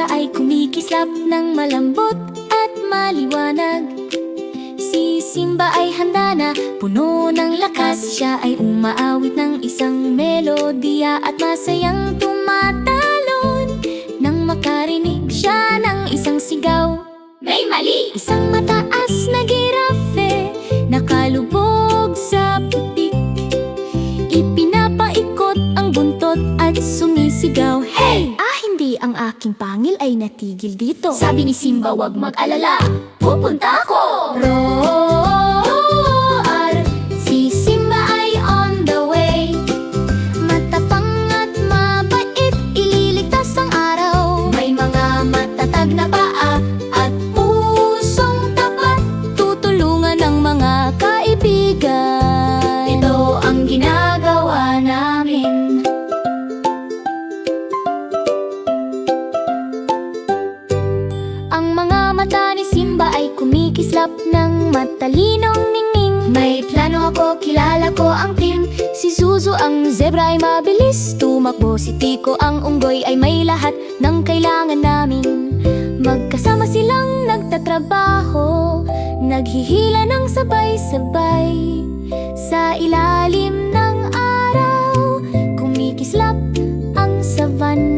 siya ay kumikislap ng malambot at maliwanag. Si Simba ay handa na, puno ng lakas. Siya ay umaawit ng isang melodiya At masayang tumatalon. Nang makarinig siya ng isang sigaw May mali! Isang mataas na girafe Nakalubog sa putik. Ipinapaikot ang buntot at sumisigaw Hey! Ang aking pangil ay natigil dito Sabi ni Simba wag mag-alala Pupunta ako! Roar mata ni Simba ay kumikislap ng matalinong ningning. May plano ako, kilala ko ang team. Si Zuzu ang zebra ay mabilis. Tumakbo Si Tiko ang unggoy ay may lahat ng kailangan namin. Magkasama silang nagtatrabaho Naghihila ng sabay-sabay. Sa ilalim ng araw Kumikislap ang savanna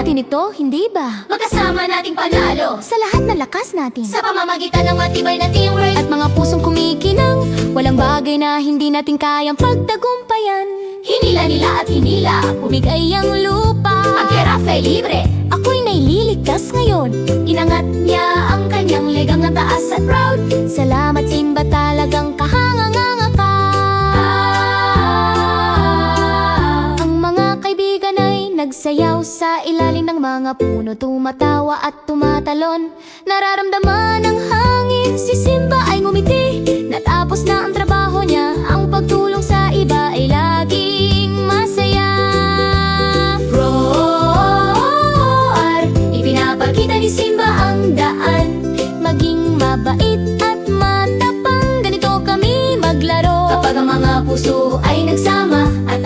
natin ito, hindi ba? Magkasama nating panalo. Sa lahat ng lakas natin. Sa pamamagitan ng matibay na teamwork. At mga pusong kumikinang Walang bagay na hindi natin kayang pagtagumpayan. Hinila nila at hinila. Bumigay ang lupa. Ang ay libre. Ako'y naililigtas ngayon. Inangat Sumasayaw sa ilalim ng mga puno Tumatawa at tumatalon. Nararamdaman ng hangin Si Simba ay ngumiti. Natapos na ang trabaho niya Ang pagtulong sa iba ay laging masaya. Roar Ipinapakita ni Simba ang daan. Maging mabait at matapang Ganito kami maglaro. Kapag ang mga puso ay nagsama At